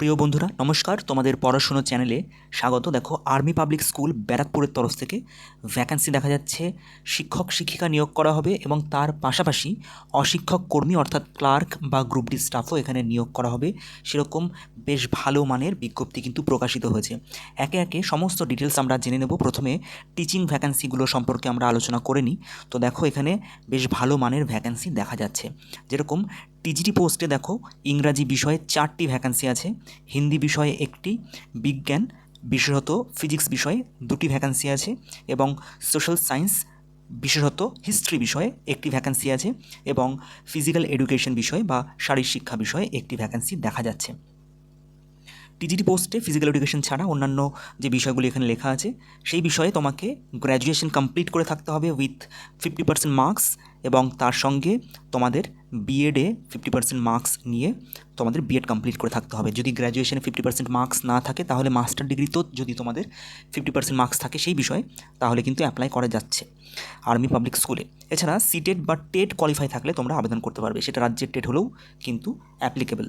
প্রিয় বন্ধুরা, নমস্কার। তোমাদের পড়াশুনো চ্যানেলে স্বাগত। দেখো আর্মি পাবলিক স্কুল ব্যারাকপুরের তরফ থেকে ভ্যাকান্সি দেখা যাচ্ছে। শিক্ষক শিক্ষিকা নিয়োগ করা হবে এবং তার পাশাপাশি অশিক্ষক কর্মী অর্থাৎ ক্লার্ক বা গ্রুপ ডি স্টাফও এখানে নিয়োগ করা হবে। সেরকম বেশ ভালো মানের বিজ্ঞপ্তি কিন্তু প্রকাশিত হয়েছে। একে একে সমস্ত ডিটেলস আমরা জেনে নেব। প্রথমে টিচিং ভ্যাকান্সিগুলো সম্পর্কে আমরা আলোচনা করে নিই। তো দেখো, এখানে বেশ ভালো মানের ভ্যাকান্সি দেখা যাচ্ছে। যেরকম টিজিটি পোস্টে দেখো, ইংরাজি বিষয়ে চারটি ভ্যাকান্সি আছে, হিন্দি বিষয়ে একটি, বিজ্ঞান বিশেষত ফিজিক্স বিষয়ে দুটি ভ্যাকান্সি আছে, এবং সোশ্যাল সায়েন্স বিশেষত হিস্ট্রি বিষয়ে একটি ভ্যাকান্সি আছে, এবং ফিজিক্যাল এডুকেশন বিষয়ে বা শারীর শিক্ষা বিষয়ে একটি ভ্যাকান্সি দেখা যাচ্ছে। টিজিটি পোস্টে ফিজিক্যাল এডুকেশন ছাড়া অন্যান্য যে বিষয়গুলি এখানে লেখা আছে, সেই বিষয়ে তোমাকে গ্র্যাজুয়েশন কমপ্লিট করে থাকতে হবে উইথ ফিফটি পার্সেন্ট মার্কস এবং তার সঙ্গে তোমাদের বিএডে ফিফটি পার্সেন্ট মার্কস নিয়ে তোমাদের বিএড কমপ্লিট করে থাকতে হবে। যদি গ্র্যাজুয়েশনে ফিফটি পার্সেন্ট মার্কস না থাকে, তাহলে মাস্টার ডিগ্রিতেও যদি তোমাদের ফিফটি পার্সেন্ট মার্কস থাকে সেই বিষয়ে, তাহলে কিন্তু অ্যাপ্লাই করা যাচ্ছে আর্মি পাবলিক স্কুলে এছাড়া সিটেড বা টেট কোয়ালিফাই থাকলে তোমরা আবেদন করতে পারবে, সেটা রাজ্যের টেট হলেও কিন্তু অ্যাপ্লিকেবল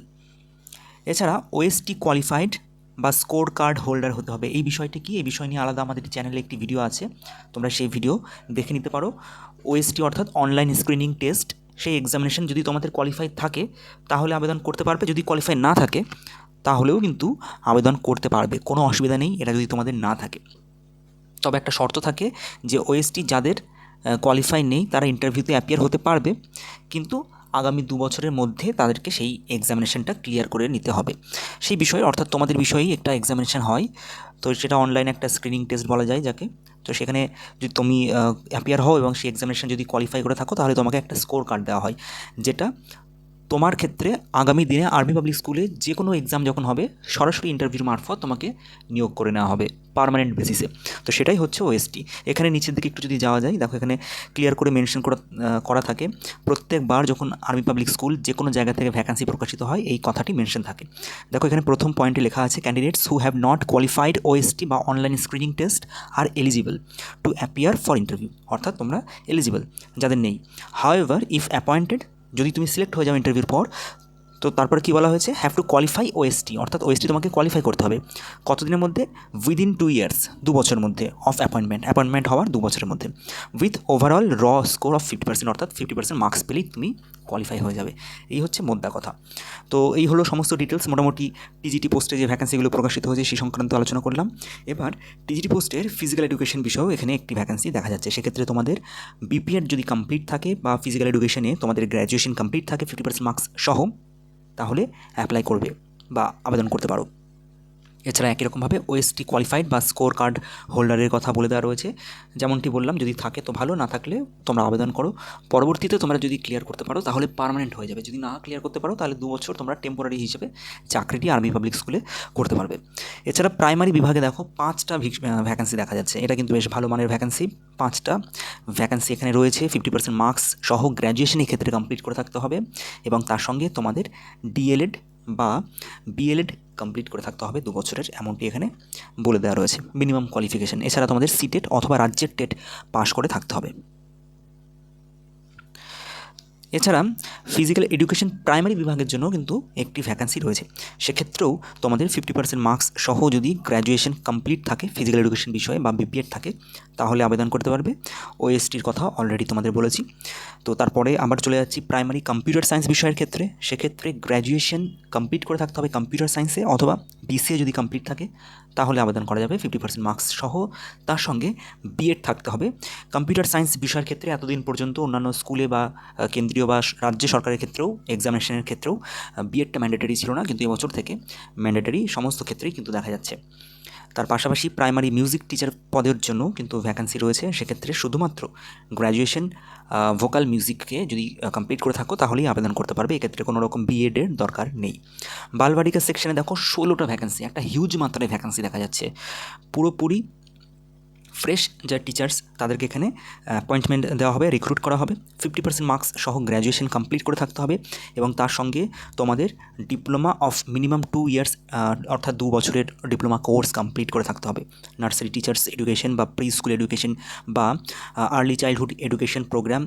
এছাড়া ওএসটি কোয়ালিফাইড বা স্কোর কার্ড হোল্ডার হতে হবে। এই বিষয়টি কি? এই বিষয় নিয়ে আলাদা আমাদের চ্যানেলে একটি ভিডিও আছে, তোমরা সেই ভিডিও দেখে নিতে পারো। ওএসটি অর্থাৎ অনলাইন স্ক্রিনিং টেস্ট সেই এক্সামিনেশন যদি তোমাদের কোয়ালিফাই থাকে, তাহলে আবেদন করতে পারবে। যদি কোয়ালিফাই না থাকে, তাহলেও কিন্তু আবেদন করতে পারবে। কোনো অসুবিধা নেই, এটা যদি তোমাদের না থাকে। তবে একটা শর্ত থাকে যে ওএসটি যাদের কোয়ালিফাই নেই, তারা ইন্টারভিউতে অ্যাপিয়ার হতে পারবে। কিন্তু আগামী দু বছরের মধ্যে তাদেরকে সেই এক্সামিনেশনটা ক্লিয়ার করে নিতে হবে। সেই বিষয়ে, অর্থাৎ তোমাদের বিষয়েই একটা এক্সামিনেশন হয়। তো সেটা অনলাইন একটা স্ক্রিনিং টেস্ট বলা যায় যাকে। তো সেখানে যদি তুমি অ্যাপিয়ার হও এবং সেই এক্সামিনেশন যদি কোয়ালিফাই করে থাকো, তাহলে তোমাকে একটা স্কোর কার্ড দেওয়া হয়, যেটা তোমার ক্ষেত্রে আগামী দিনে আর্মি পাবলিক স্কুলে যে কোনো এক্সাম যখন হবে, সরাসরি ইন্টারভিউর মারফত তোমাকে নিয়োগ করে নেওয়া হবে পারমানেন্ট বেসিসে তো সেটাই হচ্ছে ওএসটি এখানে নিচের দিকে একটু যদি যাওয়া যায়, দেখো এখানে ক্লিয়ার করে মেনশন করা করা থাকে, প্রত্যেকবার যখন আর্মি পাবলিক স্কুল যে কোনো জায়গা থেকে ভ্যাকান্সি প্রকাশিত হয়, এই কথাটি মেনশন থাকে। দেখো এখানে প্রথম পয়েন্টে লেখা আছে candidates who have not qualified OST বা online screening test R eligible to appear for interview অর্থাৎ তোমরা এলিজিবল যাদের নেই। হাউ এভার ইফ অ্যাপয়েন্টেড যদি তুমি সিলেক্ট হয়ে যাও ইন্টারভিউর পর তো তারপরে কী বলা হয়েছে? Have to qualify O S T অর্থাৎ ওএসটি তোমাকে কোয়ালিফাই করতে হবে। কতদিনের মধ্যে? উইদিন টু ইয়ার্স দু বছরের মধ্যে অফ অ্যাপয়েন্টমেন্ট অ্যাপয়েন্টমেন্ট হওয়ার দু বছরের মধ্যে। উইথ ওভারঅল র স্কোর অফ ফিফটি পার্সেন্ট অর্থাৎ ফিফটি পার্সেন্ট মার্কস পেলেই তুমি কোয়ালিফাই হয়ে যাবে। এই হচ্ছে মোদ্দা কথা। তো এই হলো সমস্ত ডিটেলস মোটামুটি টিজিটি পোস্টে যে ভ্যাকান্সিগুলো প্রকাশিত হয়েছে, সেই সংক্রান্ত আলোচনা করলাম। এবার টিজিটি পোস্টের ফিজিক্যাল এডুকেশন বিষয়েও এখানে একটি ভ্যাকান্সি দেখা যাচ্ছে। সেক্ষেত্রে তোমাদের বিপিএড যদি কমপ্লিট থাকে বা ফিজিক্যাল এডুকেশনে তোমাদের গ্র্যাজুয়েশন কমপ্লিট থাকে ফিফটি পার্সেন্ট মার্কস সহ তাহলে অ্যাপ্লাই করবে বা আবেদন করতে পারো। এছাড়া একই রকমভাবে ওএসটি কোয়ালিফাইড বা স্কোর কার্ড হোল্ডারের কথা বলে দেওয়া রয়েছে। যেমনটি বললাম, যদি থাকে তো ভালো, না থাকলে তোমরা আবেদন করো। পরবর্তীতে তোমরা যদি ক্লিয়ার করতে পারো, তাহলে পারমানেন্ট হয়ে যাবে। যদি না ক্লিয়ার করতে পারো, তাহলে দু বছর তোমরা টেম্পোরারি হিসেবে চাকরিটি আর্মি পাবলিক স্কুলে করতে পারবে। এছাড়া প্রাইমারি বিভাগে দেখো, পাঁচটা ভ্যাকান্সি দেখা যাচ্ছে। এটা কিন্তু বেশ ভালো মানের ভ্যাকান্সি পাঁচটা ভ্যাকান্সি এখানে রয়েছে। ফিফটি পার্সেন্ট মার্কস সহ গ্র্যাজুয়েশন এই ক্ষেত্রে কমপ্লিট করে থাকতে হবে এবং তার সঙ্গে তোমাদের ডিএলএড বা বিএলএড কমপ্লিট করে থাকতে হবে দু বছরের, এমনটি এখানে বলে দেওয়া রয়েছে। মিনিমাম কোয়ালিফিকেশান এছাড়া তোমাদের সিটেট অথবা রাজ্যের টেট পাশ করে থাকতে হবে। এছাড়া ফিজিক্যাল এডুকেশন প্রাইমারি বিভাগের জন্য কিন্তু একটি ভ্যাকান্সি রয়েছে। সেক্ষেত্রেও তোমাদের ফিফটি পার্সেন্ট মার্কস সহ যদি গ্র্যাজুয়েশন কমপ্লিট থাকে ফিজিক্যাল এডুকেশন বিষয়ে বা বিপিএড থাকে, তাহলে আবেদন করতে পারবে। ওএসটির কথা অলরেডি তোমাদের বলেছি। তো তারপরে আবার চলে যাচ্ছি প্রাইমারি কম্পিউটার সায়েন্স বিষয়ের ক্ষেত্রে। সেক্ষেত্রে গ্র্যাজুয়েশন কমপ্লিট করে থাকতে হবে কম্পিউটার সায়েন্সে অথবা বিসিএ যদি কমপ্লিট থাকে তাহলে আবেদন করা যাবে ফিফটি পার্সেন্ট মার্কস সহ। তার সঙ্গে বিএড থাকতে হবে। কম্পিউটার সায়েন্স বিষয়ের ক্ষেত্রে এতদিন পর্যন্ত অন্যান্য স্কুলে বা কেন্দ্রীয় বা রাজ্য সরকারের ক্ষেত্রেও এক্সামিনেশনের ক্ষেত্রেও বিএডটা ম্যান্ডেটারি ছিল না। কিন্তু এবছর থেকে ম্যান্ডেটারি সমস্ত ক্ষেত্রেই কিন্তু দেখা যাচ্ছে। তার পাশাপাশি প্রাইমারি মিউজিক টিচার পদের জন্য কিন্তু ভ্যাকান্সি রয়েছে। সেক্ষেত্রে শুধুমাত্র গ্র্যাজুয়েশন ভোকাল মিউজিককে যদি কমপ্লিট করে থাকো, তাহলেই আবেদন করতে পারবে। এক্ষেত্রে কোনো রকম বিএডের দরকার নেই। বালবাড়িকা সেকশনে দেখো, ষোলোটা ভ্যাকান্সি একটা হিউজ মাত্রায় ভ্যাকান্সি দেখা যাচ্ছে। পুরোপুরি ফ্রেশ যা টিচার্স তাদেরকে এখানে অ্যাপয়েন্টমেন্ট দেওয়া হবে রিক্রুট করা হবে। ফিফটি পার্সেন্ট মার্কস সহ গ্র্যাজুয়েশন কমপ্লিট করে থাকতে হবে এবং তার সঙ্গে তোমাদের diploma of minimum two years অর্থাৎ দু বছরের ডিপ্লোমা কোর্স কমপ্লিট করে থাকতে হবে। নার্সারি টিচার্স এডুকেশন বা প্রি স্কুল এডুকেশন বা আর্লি চাইল্ডহুড এডুকেশন প্রোগ্রাম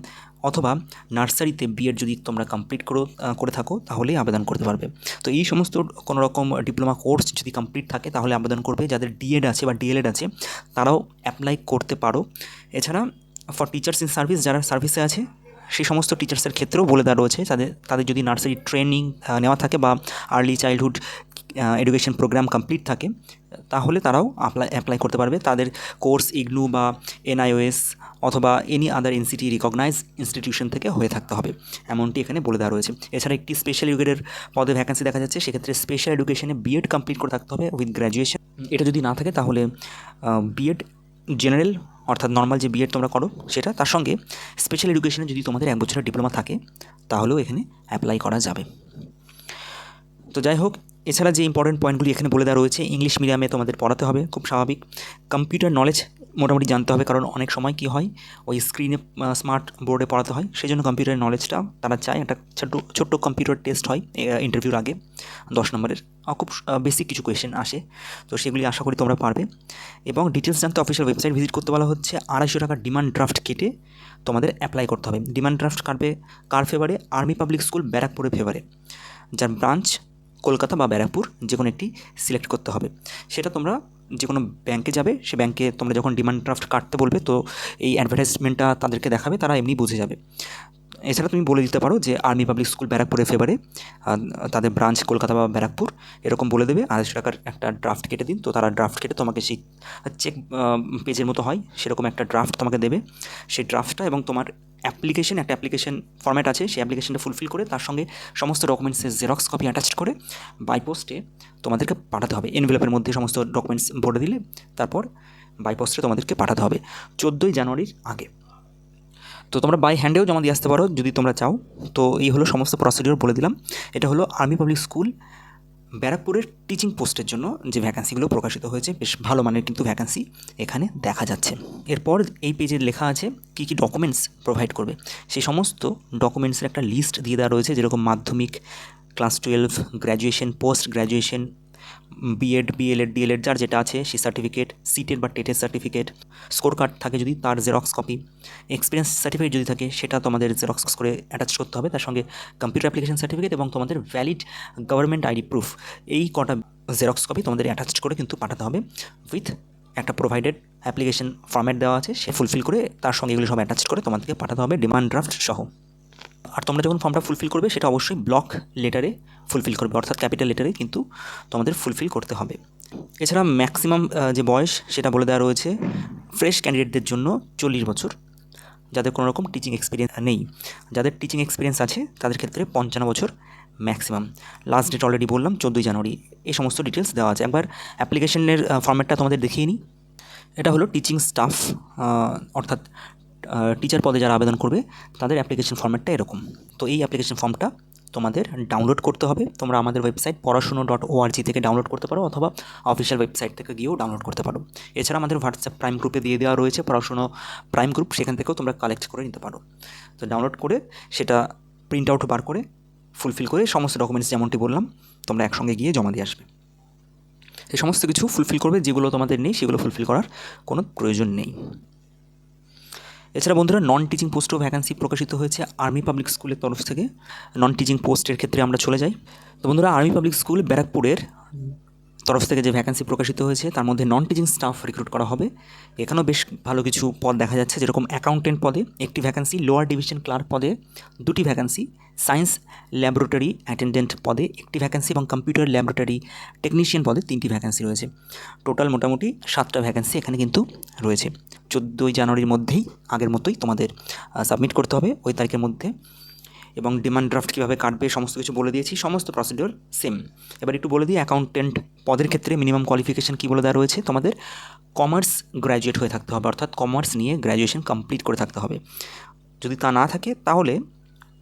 অথবা নার্সারিতে বিএড যদি তোমরা কমপ্লিট করো করে থাকো তাহলেই আবেদন করতে পারবে। তো এই সমস্ত কোনো রকম ডিপ্লোমা কোর্স যদি কমপ্লিট থাকে, তাহলে আবেদন করবে যাদের ডিএড আছে বা ডিএলএড আছে, তারাও অ্যাপ্লাই করতে পারো। এছাড়া ফর টিচার্স ইন সার্ভিস যারা সার্ভিসে আছে সেই সমস্ত টিচার্সের ক্ষেত্রেও বলে দেওয়া রয়েছে, তাদের তাদের যদি নার্সারি ট্রেনিং নেওয়া থাকে বা early childhood education programme complete থাকে, তাহলে তারাও অ্যাপ্লাই অ্যাপ্লাই করতে পারবে। তাদের কোর্স ইগনু বা এনআইওএস অথবা any other NCT recognise institution থেকে হয়ে থাকতে হবে, এমনটি এখানে বলে দেওয়া রয়েছে। এছাড়া একটি স্পেশাল এডুকেটের পদে ভ্যাকেন্সি দেখা যাচ্ছে, সেক্ষেত্রে স্পেশাল এডুকেশনে বিএড কমপ্লিট করে থাকতে হবে উইথ গ্র্যাজুয়েশন এটা যদি না থাকে, তাহলে বিএড জেনারেল অর্থাৎ নর্মাল যে বিএড তোমরা করো, সেটা তার সঙ্গে স্পেশাল এডুকেশনে যদি তোমাদের এক বছরের ডিপ্লোমা থাকে, তাহলেও এখানে অ্যাপ্লাই করা যাবে। তো যাই হোক এছাড়া যে ইম্পর্টেন্ট পয়েন্টগুলি এখানে বলে দেওয়া রয়েছে ইংলিশ মিডিয়ামে তোমাদের পড়াতে হবে, খুব স্বাভাবিক। কম্পিউটার নলেজ মোটামুটি জানতে হবে, কারণ অনেক সময় কী হয়, ওই স্ক্রিনে স্মার্ট বোর্ডে পড়াতে হয় সেই জন্য কম্পিউটার নলেজটা তারা চায়। একটা ছোট্ট ছোট্ট কম্পিউটার টেস্ট হয় ইন্টারভিউর আগে, দশ নম্বরের। খুব বেসিক কিছু কোয়েশ্চেন আসে, তো সেগুলি আশা করি তোমরা পারবে। এবং ডিটেলস জানতে অফিসিয়াল ওয়েবসাইট ভিজিট করতে বলা হচ্ছে, আড়াইশো টাকার ডিমান্ড ড্রাফট কেটে তোমাদের অ্যাপ্লাই করতে হবে। ডিমান্ড ড্রাফট কাটবে কার ফেভারে আর্মি পাবলিক স্কুল ব্যারাকপুরের ফেভারে যার ব্রাঞ্চ কলকাতা বা ব্যারাকপুর যে কোনো একটি সিলেক্ট করতে হবে। সেটা তোমরা যে কোনো ব্যাংকে যাবে, সে ব্যাংকে তোমরা যখন ডিমান্ড ড্রাফট কাটতে বলবে, তো এই অ্যাডভার্টাইজমেন্টটা তাদেরকে দেখাবে, তারা এমনি বুঝে যাবে। এছাড়া তুমি বলে দিতে পারো যে আর্মি পাবলিক স্কুল ব্যারাকপুরের ফেভারে তাদের ব্রাঞ্চ কলকাতা বা ব্যারাকপুর, এরকম বলে দেবে। আড়াইশো টাকার একটা ড্রাফট কেটে দিন। তো তারা ড্রাফট কেটে তোমাকে সেই চেক পেজের মতো হয়। সেরকম একটা ড্রাফট তোমাকে দেবে। সেই ড্রাফটটা এবং তোমার অ্যাপ্লিকেশন একটা অ্যাপ্লিকেশন ফর্ম্যাট আছে। সেই অ্যাপ্লিকেশনটা ফুলফিল করে তার সঙ্গে সমস্ত ডকুমেন্টসের জেরক্স কপি অ্যাটাচ করে বাই পোস্টে তোমাদেরকে পাঠাতে হবে। এনভেলপের মধ্যে সমস্ত ডকুমেন্টস ভরে দিলে তারপর বাই পোস্টে তোমাদেরকে পাঠাতে হবে। চোদ্দোই জানুয়ারির আগে। তো তোমরা বাই হ্যান্ডেও জমা দিয়ে আসতে পারো যদি তোমরা চাও। তো এই হলো সমস্ত প্রসিডিওর বলে দিলাম। এটা হলো আর্মি পাবলিক স্কুল ব্যারাকপুরের টিচিং পোস্টের জন্য যে ভ্যাকান্সিগুলো প্রকাশিত হয়েছে, বেশ ভালো মানের কিন্তু ভ্যাকান্সি এখানে দেখা যাচ্ছে। এরপর এই পেজে লেখা আছে কী কী ডকুমেন্টস প্রোভাইড করবে। সেই সমস্ত ডকুমেন্টসের একটা লিস্ট দিয়ে দেওয়া রয়েছে, যেরকম Madhyamik class twelve graduation post graduation BEd BElEd DElEd যার যেটা আছে সেই সার্টিফিকেট সিটের বা টেটের সার্টিফিকেট স্কোর কার্ড থাকে যদি তার জেরক্স কপি এক্সপিরিয়েন্স সার্টিফিকেট যদি থাকে সেটা তোমাদের জেরক্স করে অ্যাটাচ করতে হবে। তার সঙ্গে কম্পিউটার অ্যাপ্লিকেশন সার্টিফিকেট এবং তোমাদের ভ্যালিড গভর্নমেন্ট আইডি প্রুফ এই কটা জেরক্স কপি তোমাদের অ্যাটাচ করে কিন্তু পাঠাতে হবে। উইথ একটা প্রোভাইডেড অ্যাপ্লিকেশন ফর্ম্যাট দেওয়া আছে, সে ফুলফিল করে তার সঙ্গে এগুলো সব অ্যাটাচ করে তোমাদেরকে পাঠাতে হবে ডিমান্ড ড্রাফট সহ। আর তোমরা যখন ফর্মটা ফুলফিল করবে, সেটা অবশ্যই ব্লক লেটারে ফুলফিল করবে, অর্থাৎ ক্যাপিটাল লেটারে কিন্তু তোমাদের ফুলফিল করতে হবে। এছাড়া ম্যাক্সিমাম যে বয়স, সেটা বলে দেওয়া রয়েছে ফ্রেশ ক্যান্ডিডেটদের জন্য চল্লিশ বছর। যাদের কোনো রকম টিচিং এক্সপিরিয়েন্স নেই, যাদের টিচিং এক্সপিরিয়েন্স আছে, তাদের ক্ষেত্রে পঞ্চান্ন বছর ম্যাক্সিমাম লাস্ট ডেট অলরেডি বললাম, চোদ্দোই জানুয়ারি। এই সমস্ত ডিটেলস দেওয়া আছে। একবার অ্যাপ্লিকেশনের ফর্ম্যাটটা তোমাদের দেখিয়ে নিই। এটা হলো টিচিং স্টাফ অর্থাৎ টিচার পদে যারা আবেদন করবে, তাদের অ্যাপ্লিকেশন ফর্ম্যাটটা এরকম। তো এই অ্যাপ্লিকেশন ফর্মটা তোমাদের ডাউনলোড করতে হবে। তোমরা আমাদের ওয়েবসাইট পড়াশুনো ডট ওআরজি থেকে ডাউনলোড করতে পারো, অথবা অফিসিয়াল ওয়েবসাইট থেকে গিয়েও ডাউনলোড করতে পারো। এছাড়া আমাদের হোয়াটসঅ্যাপ প্রাইম গ্রুপে দিয়ে দেওয়া রয়েছে, পড়াশুনো প্রাইম গ্রুপ সেখান থেকেও তোমরা কালেক্ট করে নিতে পারো। তো ডাউনলোড করে সেটা প্রিন্ট আউট বার করে ফুলফিল করে সমস্ত ডকুমেন্টস যেমনটি বললাম, তোমরা একসঙ্গে গিয়ে জমা দিয়ে আসবে। এই সমস্ত কিছু ফুলফিল করবে, যেগুলো তোমাদের নেই, সেগুলো ফুলফিল করার কোনো প্রয়োজন নেই। এছাড়া বন্ধুরা নন টিচিং পোস্টও ভ্যাকান্সি প্রকাশিত হয়েছে আর্মি পাবলিক স্কুলের তরফ থেকে। নন টিচিং পোস্টের ক্ষেত্রে আমরা চলে যাই। তো বন্ধুরা আর্মি পাবলিক স্কুল ব্যারাকপুরের তরফ থেকে যে ভ্যাকান্সি প্রকাশিত হয়েছে, তার মধ্যে নন টিচিং স্টাফ রিক্রুট করা হবে। এখানেও বেশ ভালো কিছু পদ দেখা যাচ্ছে, যেরকম অ্যাকাউন্টেন্ট পদে একটি ভ্যাকান্সি লোয়ার ডিভিশন ক্লার্ক পদে দুটি ভ্যাকান্সি সায়েন্স ল্যাবরেটরি অ্যাটেন্ডেন্ট পদে একটি ভ্যাকান্সি এবং কম্পিউটার ল্যাবরেটরি টেকনিশিয়ান পদে তিনটি ভ্যাকান্সি রয়েছে। টোটাল মোটামুটি সাতটা ভ্যাকান্সি এখানে কিন্তু রয়েছে। চোদ্দোই জানুয়ারির মধ্যেই আগের মতোই তোমাদের সাবমিট করতে হবে। ওই তারিখের মধ্যে এবং ডিমান্ড ড্রাফট কীভাবে কাটবে, সমস্ত কিছু বলে দিয়েছি, সমস্ত প্রসিডিওর সেম এবার একটু বলে দিই অ্যাকাউন্টেন্ট পদের ক্ষেত্রে মিনিমাম কোয়ালিফিকেশান কী বলে দেওয়া রয়েছে? তোমাদের কমার্স গ্র্যাজুয়েট হয়ে থাকতে হবে, অর্থাৎ কমার্স নিয়ে গ্র্যাজুয়েশন কমপ্লিট করে থাকতে হবে। যদি তা না থাকে, তাহলে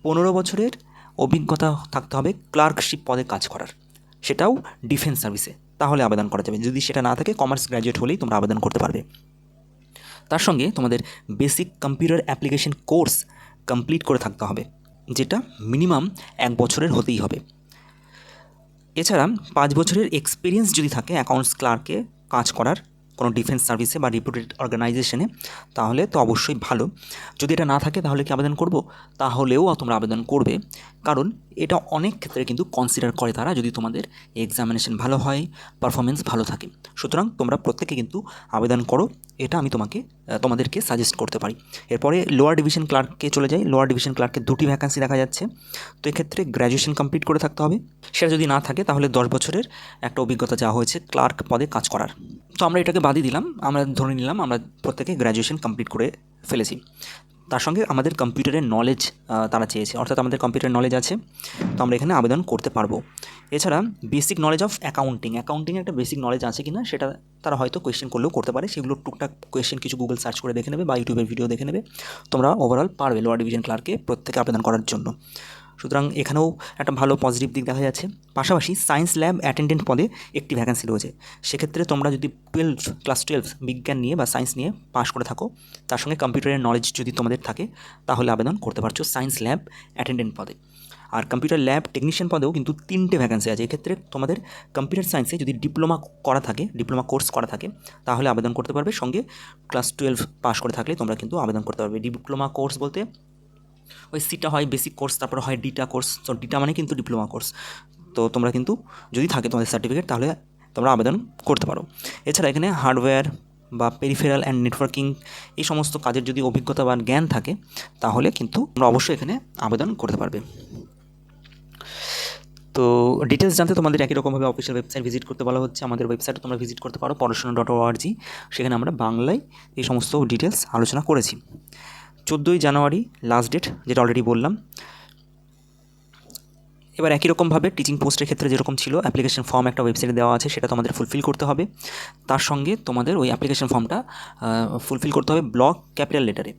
পনেরো বছরের অভিজ্ঞতা থাকতে হবে ক্লার্কশিপ পদে কাজ করার। সেটাও ডিফেন্স সার্ভিসে তাহলে আবেদন করা যাবে। যদি সেটা না থাকে কমার্স গ্র্যাজুয়েট হলেই তোমরা আবেদন করতে পারবে। তার সঙ্গে তোমাদের basic computer application course complete করে থাকতে হবে। যেটা মিনিমাম এক বছরের হতেই হবে। এছাড়া পাঁচ বছরের এক্সপিরিয়েন্স যদি থাকে অ্যাকাউন্টস ক্লার্কে কাজ করার কোনো ডিফেন্স সার্ভিসে বা রিপুটেড অর্গানাইজেশনে তাহলে তো অবশ্যই ভালো। যদি এটা না থাকে তাহলে কি আবেদন করব? তাহলেও তোমরা আবেদন করবে। কারণ এটা অনেক ক্ষেত্রে কিন্তু কনসিডার করে তারা যদি তোমাদের এক্সামিনেশন ভালো হয় পারফরমেন্স ভালো থাকে। সুতরাং তোমরা প্রত্যেকে কিন্তু আবেদন করো। এটা আমি তোমাকে তোমাদেরকে সাজেস্ট করতে পারি। এরপরে লোয়ার ডিভিশন ক্লার্ককে চলে যাই। লোয়ার ডিভিশন ক্লার্কে দুটি ভ্যাকান্সি দেখা যাচ্ছে। তো এক্ষেত্রে গ্র্যাজুয়েশন কমপ্লিট করে থাকতে হবে। সেটা যদি না থাকে, তাহলে দশ বছরের একটা অভিজ্ঞতা যা হয়েছে ক্লার্ক পদে কাজ করার। তো আমরা এটাকে বাদই দিলাম। আমরা ধরে নিলাম, আমরা প্রত্যেকে গ্র্যাজুয়েশন কমপ্লিট করে ফেলেছি। তার সঙ্গে আমাদের কম্পিউটারের নলেজ তারা চেয়েছে। অর্থাৎ আমাদের কম্পিউটার নলেজ আছে। তো আমরা এখানে আবেদন করতে পারব। এছাড়া বেসিক নলেজ অফ অ্যাকাউন্টিং অ্যাকাউন্টিংয়ে একটা বেসিক নলেজ আছে কি না সেটা তারা হয়তো কোয়েশ্চেন করলেও করতে পারে। সেগুলো টুকটাক কোয়েশ্চেন কিছু গুগল সার্চ করে দেখে নেবে বা ইউটিউবের ভিডিও দেখে নেবে। তোমরা ওভারঅল পারবে লোয়ার ডিভিশন ক্লার্কে প্রত্যেকে আবেদন করার জন্য। সুতরাং এখানেও একটা ভালো পজিটিভ দিক দেখা যাচ্ছে। পাশাপাশি সায়েন্স ল্যাব অ্যাটেন্ডেন্ট পদে একটি ভ্যাকেন্সি রয়েছে। সেক্ষেত্রে তোমরা যদি টুয়েলভ ক্লাস টুয়েলভ বিজ্ঞান নিয়ে বা সায়েন্স নিয়ে পাশ করে থাকো, তার সঙ্গে কম্পিউটারের নলেজ যদি তোমাদের থাকে, তাহলে আবেদন করতে পারছ সায়েন্স ল্যাব অ্যাটেন্ডেন্ট পদে। আর কম্পিউটার ল্যাব টেকনিশিয়ান পদেও কিন্তু তিনটে ভ্যাকেন্সি আছে। এক্ষেত্রে তোমাদের কম্পিউটার সায়েন্সে যদি ডিপ্লোমা করা থাকে ডিপ্লোমা কোর্স করা থাকে, তাহলে আবেদন করতে পারবে। সঙ্গে ক্লাস টুয়েলভ পাস করে থাকলে তোমরা কিন্তু আবেদন করতে পারবে। ডিপ্লোমা কোর্স বলতে ওই সিটা হয় বেসিক কোর্স তারপর হয় ডিটা কোর্স তো ডিটা মানে কিন্তু ডিপ্লোমা কোর্স তো তোমরা কিন্তু যদি থাকে তোমাদের সার্টিফিকেট তাহলে তোমরা আবেদন করতে পারো। এছাড়া এখানে হার্ডওয়্যার বা পেরিফেরাল অ্যান্ড নেটওয়ার্কিং এই সমস্ত কাজের যদি অভিজ্ঞতা বা জ্ঞান থাকে, তাহলে কিন্তু তোমরা অবশ্যই এখানে আবেদন করতে পারবে। তো ডিটেলস জানতে তোমাদের একই রকমভাবে অফিসিয়াল ওয়েবসাইট ভিজিট করতে বলা হচ্ছে। আমাদের ওয়েবসাইটে তোমরা ভিজিট করতে পারো, পড়াশোনা ডট ওআরজি সেখানে আমরা বাংলায় এই সমস্ত ডিটেলস আলোচনা করেছি। চোদ্দোই জানুয়ারি লাস্ট ডেট যেটা অলরেডি বললাম। এবার একই রকমভাবে টিচিং পোস্টের ক্ষেত্রে যেরকম ছিল অ্যাপ্লিকেশন ফর্ম একটা ওয়েবসাইটে দেওয়া আছে, সেটা তোমাদের ফুলফিল করতে হবে। তার সঙ্গে তোমাদের ওই অ্যাপ্লিকেশন ফর্মটা ফুলফিল করতে হবে ব্লক ক্যাপিটাল লেটারে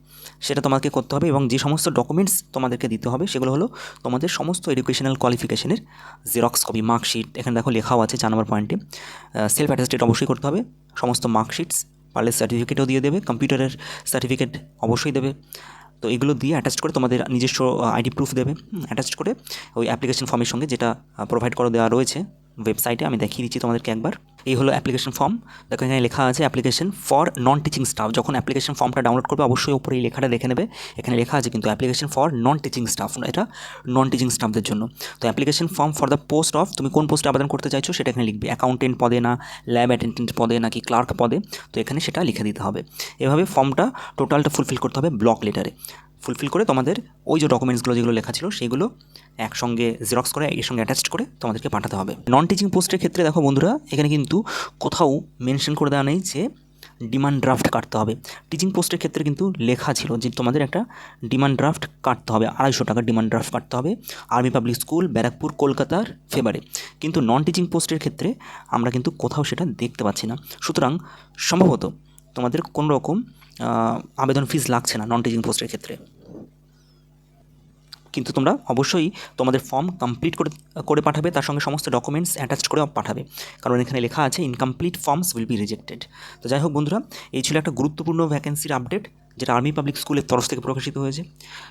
সেটা তোমাকে করতে হবে এবং যে সমস্ত ডকুমেন্টস তোমাদেরকে দিতে হবে, সেগুলো হলো তোমাদের সমস্ত এডুকেশনাল কোয়ালিফিকেশনের জেরক্স কপি মার্কশিট এখানে দেখো লেখাও আছে চার নম্বর পয়েন্টে সেলফ অ্যাটেস্টেড অবশ্যই করতে হবে। সমস্ত মার্কশিটস পারলে সার্টিফিকেটও দিয়ে দেবে কম্পিউটারের সার্টিফিকেট অবশ্যই দেবে। তো এগুলো দিয়ে অ্যাটাচ করে তোমাদের নিজস্ব আইডি প্রুফ দেবে। অ্যাটাচ করে ওই অ্যাপ্লিকেশন ফর্মের সঙ্গে যেটা প্রোভাইড করে দেওয়া রয়েছে। ওয়েবসাইটে আমি দেখিয়ে দিচ্ছি তোমাদেরকে একবার। এই হলো অ্যাপ্লিকেশন ফর্ম দেখো এখানে লেখা আছে application for non teaching staff যখন অ্যাপ্লিকেশন ফর্মটা ডাউনলোড করবে, অবশ্যই ওপরে এই লেখাটা দেখে নেবে। এখানে লেখা আছে কিন্তু application for non teaching staff এটা নন টিচিং স্টাফদের জন্য। তো application form for the post of তুমি কোন পোস্টে আবেদন করতে চাইছো, সেটা এখানে লিখবে। অ্যাকাউন্টেন্ট পদে না ল্যাব অ্যাটেন্ডেন্ট পদে নাকি ক্লার্ক পদে। তো এখানে সেটা লিখে দিতে হবে। এভাবে ফর্মটা টোটালটা ফুলফিল করতে হবে ব্লক লেটারে ফুলফিল করে তোমাদের ওই যে ডকুমেন্টসগুলো যেগুলো লেখা ছিল, সেগুলো একসঙ্গে জেরক্স করে, এর সঙ্গে অ্যাটাচ করে তোমাদেরকে পাঠাতে হবে। নন টিচিং পোস্টের ক্ষেত্রে দেখো বন্ধুরা, এখানে কিন্তু কোথাও মেনশন করে দেওয়া নেই যে ডিমান্ড ড্রাফট কাটতে হবে। টিচিং পোস্টের ক্ষেত্রে কিন্তু লেখা ছিল যে তোমাদের একটা ডিমান্ড ড্রাফট কাটতে হবে, আড়াইশো টাকার ডিমান্ড ড্রাফট কাটতে হবে আর্মি পাবলিক স্কুল ব্যারাকপুর কলকাতার ফেভারে কিন্তু নন টিচিং পোস্টের ক্ষেত্রে আমরা কিন্তু কোথাও সেটা দেখতে পাচ্ছি না। সুতরাং সম্ভবত তোমাদের কোনো রকম আবেদন ফিস লাগছে না নন টিচিং পোস্টের ক্ষেত্রে। কিন্তু তোমরা অবশ্যই তোমাদের ফর্ম কমপ্লিট করে করে পাঠাবে, তার সঙ্গে সমস্ত ডকুমেন্টস অ্যাটাচ করে পাঠাবে। কারণ এখানে লেখা আছে incomplete forms will be rejected তো যাই হোক বন্ধুরা, এই ছিল একটা গুরুত্বপূর্ণ ভ্যাকেন্সির আপডেট যেটা আর্মি পাবলিক স্কুলের তরফ থেকে প্রকাশিত হয়েছে।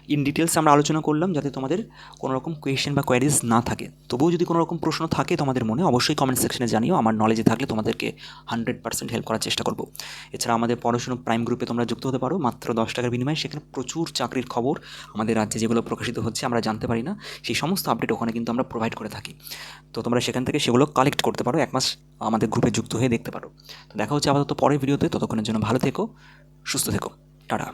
ইন ডিটেলস আমরা আলোচনা করলাম যাতে তোমাদের কোনো রকম কোয়েশ্চেন বা কোয়ারিজ না থাকে। তবুও যদি কোনো রকম প্রশ্ন থাকে তোমাদের মনে, অবশ্যই কমেন্ট সেকশনে জানিও। আমার নলেজে থাকলে তোমাদেরকে হান্ড্রেড পার্সেন্ট হেল্প করার চেষ্টা করব। এছাড়া আমাদের পড়াশুনো প্রাইম গ্রুপে তোমরা যুক্ত হতে পারো। মাত্র দশ টাকার বিনিময়ে সেখানে প্রচুর চাকরির খবর আমাদের রাজ্যে যেগুলো প্রকাশিত হচ্ছে আমরা জানতে পারি না। সেই সমস্ত আপডেট ওখানে কিন্তু আমরা প্রোভাইড করে থাকি। তো তোমরা সেখান থেকে সেগুলো কালেক্ট করতে পারো। এক মাস আমাদের গ্রুপে যুক্ত হয়ে দেখতে পারো। তো দেখা হচ্ছে আপাতত পরের ভিডিওতে ততক্ষণের জন্য ভালো থেকো, সুস্থ থেকো। টাটা